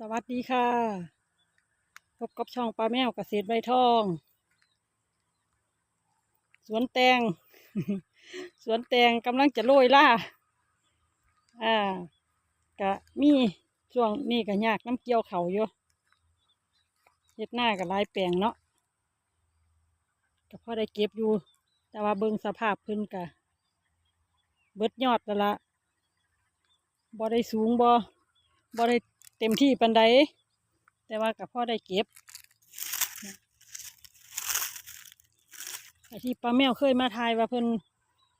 สวัสดีค่ะพบกับช่องปลาแมวเกษตรใบทอง สวนแตง สวนแตงกำลังจะโรยล่า อ่ากะมีช่วงนี้ก็ยากน้ำเกี่ยวเขาอยู่เฮ็ดหน้ากับลายแปลงเนาะก็พอได้เก็บอยู่ แต่ว่าเบิ่งสภาพพิ่นกะเบิดยอดแล้วละบ่ได้สูงบ่บ่ได้ เต็มที่ปันใดแต่ว่ากับพ่อได้เก็บไอที่ป้าแมวเคยมาทายว่าเพิ่น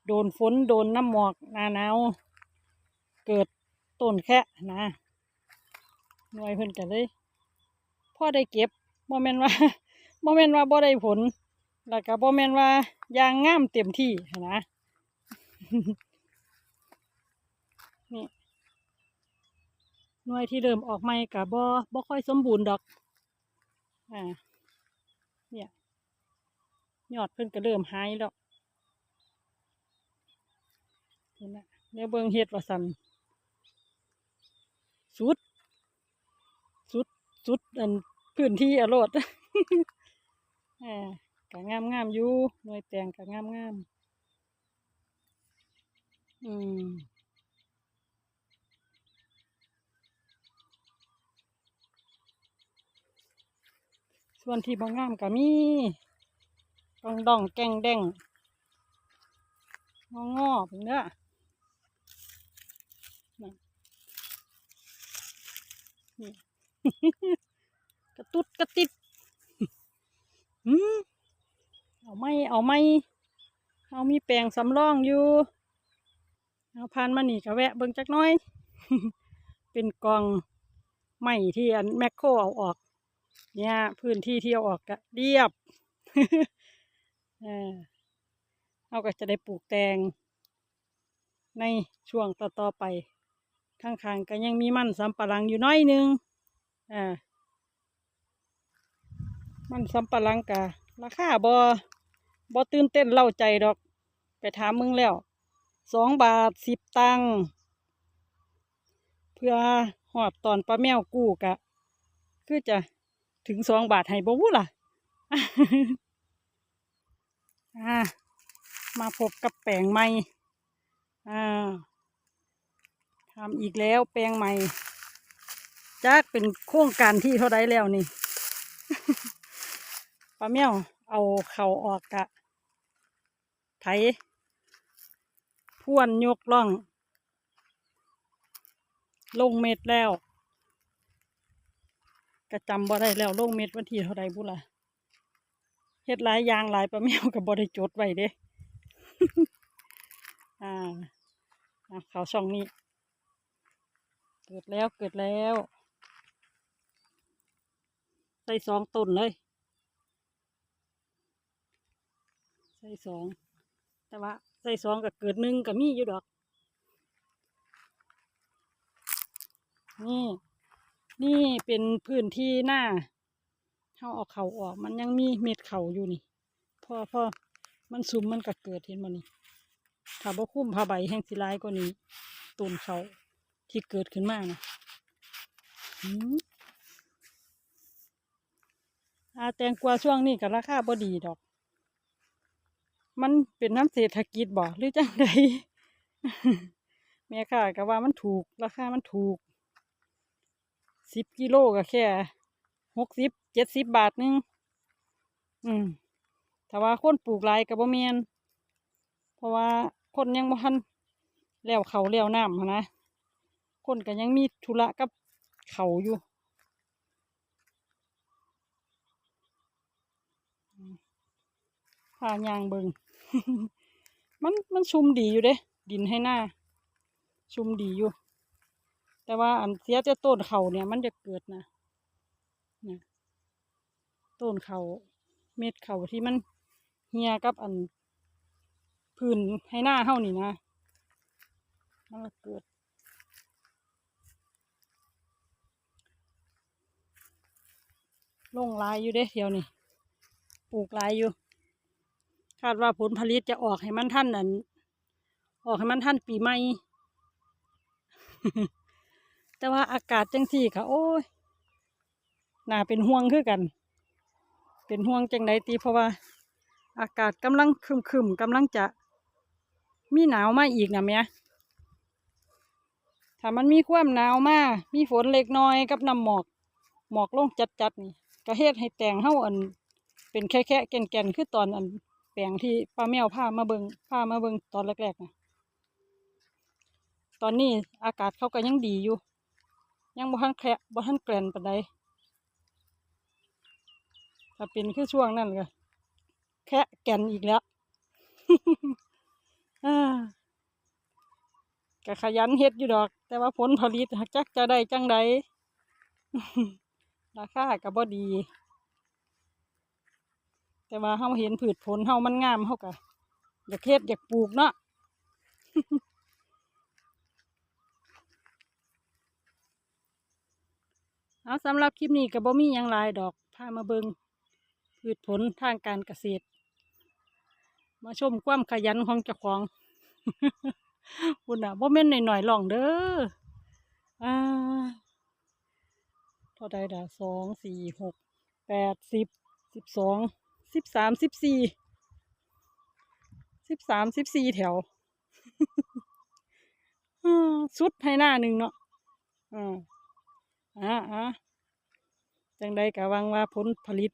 โดนฝนโดนน้ำหมอกหนาหนาวเกิดต้นแค่นะหน่วยเพิ่นกันเลยพ่อได้เก็บบ่แม่นว่าบ่แม่นว่าบ่ได้ผลแล้วก็บ่แม่นว่ายางงามเต็มที่นะนี่ หน่วยที่เริ่มออกใหม่กับบ่บ่ค่อยสมบูรณ์ดอก อ่า เนี่ย ยอดเพิ่นก็เริ่มหายแล้วเห็นไหมเดี๋ยวเบิ่งเฮ็ดว่าสันสุด สุด สุด อันพื้นที่อรดอ่ากะงามงามอยู่หน่วยแตงกะงามงามอืม ส่วนที่บางงามก็มีดองดองแกงแดงงองอเป็นเด้อนี่กระตุดกระติดหืมเอาไม่เอาไม่เอามีแปลงสำรองอยู่เอาพานมาหนีก็แวะเบิ่งจักน้อย เป็นกองไม้ที่อันแมคโครเอาออก เนี่ยพื้นที่ที่เอาออกก็เรียบเออเราก็จะได้ปลูกแตง ในช่วงต่อๆไปข้างๆก็ยังมีมันสำปะหลังอยู่น้อยนึงอ่ามันสำปะหลังกะราคาบอบอตื่นเต้นเล่าใจดอก ไปถามมึงแล้วสองบาทสิบตังเพื่อหอดตอนปลาแมวกู้กะ คือจะ ถึงสองบาทให้บ่วู้ล่ะมาพบกับแปลงใหม่ทำอีกแล้วแปลงใหม่จากเป็นโครงการที่เท่าไรแล้วนี่ป้าเมี่ยวเอาเข่าออกกะไถพ่วนยกล่อง ลงเม็ดแล้ว ก็จำบ่ได้แล้วลงเม็ดวันที่เท่าใดบุล่ะเฮ็ดหลายยางหลายประแมวกับบ่ได้จดไว้เด้อ่าอะเขาช่องนี้ เกิดแล้วเกิดแล้วใส่สองต้นเลยใส่สองแต่ว่าใส่สองกับเกิดหนึ่งกับมีอยู่ดอกนี่ นี่เป็นพื้นที่หน้าเขาเอาเขาออก มันยังมีเม็ดเขาอยู่นี่พอพอมันซุมมันก็เกิดเห็นมันนี่ถ้าบ่คุ้มผ้าใบแห้งสิร้ายกว่านี้ต้นเขาที่เกิดขึ้นมากนะอาแตงกวาช่วงนี้ก็ราคาบ่ดีดอก มันเป็นน้ำเศรษฐกิจบ่หรือจังใดแม่ค่ะก็ว่ามันถูก ราคามันถูก สิบกิโลก็แค่หกสิบเจ็ดสิบบาทนึง อืมแต่ว่าคนปลูกหลายกับบ่แมนเพราะว่าคนยังบ่ทันแล้วเขาแล้วน้ำนนะคนก็ยังมีธุระกับเขาอยู่อืมพายางเบิงมันมันชุ่มดีอยู่เด้ ดินให้หน้า ชุ่มดีอยู่ แต่ว่าอันเสียจะต้นเขาเนี่ยมันจะเกิดนะนี่ยต้นเขาเม็ดเขาที่มันเหี่ยกับอันพื้นให้หน้าเฮานี่นะมันละเกิดลงลายอยู่เด้เดี๋ยวนี้ปลูกลายอยู่ คาดว่าผลผลิตจะออกให้มันท่านนั่นออกให้มันท่านปีใหม่ แต่ว่าอากาศจังสี่ค่ะ โอ้ยน่าเป็นห่วงคือกัน เป็นห่วงจังใดตีเพราะว่า อากาศกำลังครึมกำลังจะ มีหนาวมาอีกนะแม่ถ้ามันมีความหนาวมามีฝนเล็กน้อยกับน้ำหมอก หมอกลงจัดๆนี่ก็เฮ็ดให้แตงเฮาอัน เป็นแค่แค่ๆแก่นๆคือตอนอันแปลงที่ป้าแมวพามาเบิงพามาเบิงตอนแรกๆนะตอนนี้อากาศเขาก็ยังดีอยู่ ยังบ่ทันแคะบ่ทันแกรนปานใดถ้าเป็นคือช่วงนั้นก็แค่แกนอีกแล้วก็ขยันเฮ็ดอยู่ดอก แต่ว่าผลผลิตหักจักจะได้จังใดราคาก็บ่ดี แต่ว่าเฮาเห็นผืชผลเฮามันงามเฮาก็อยากเฮ็ดอยากปลูกเนาะ เอาสำหรับคลิปนี้ก็บ่มีหยังลายดอกพามาเบิงพืชผลทางการเกษตร มาชมความขยันของเจ้าของคุณน่ะบ่แม่นหน่อยๆหล่องเด้ออ่าเท่าใดด่ะสองสี่หกแปดสิบสิบสองสิบสามสิบสี่สิบสามสิบสี่แถวสุดให้หน้าหนึ่งเนาะอ่า อ่าอ่าจังใดกะวังว่าผลผลิต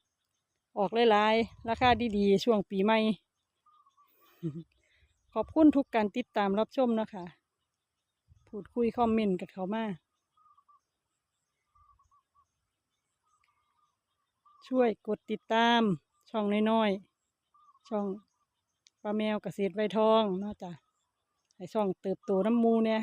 ออกหลายๆ ราคาดีๆ ช่วงปีใหม่ ขอบคุณทุกการติดตามรับชมนะคะพูดคุยคอมเมนต์กับเขามาช่วยกดติดตามช่องน้อยๆ ช่องปลาแมวเกษตรไวทองนาะจ้ะให้ช่องเติบโตน้ำมูเนี่ย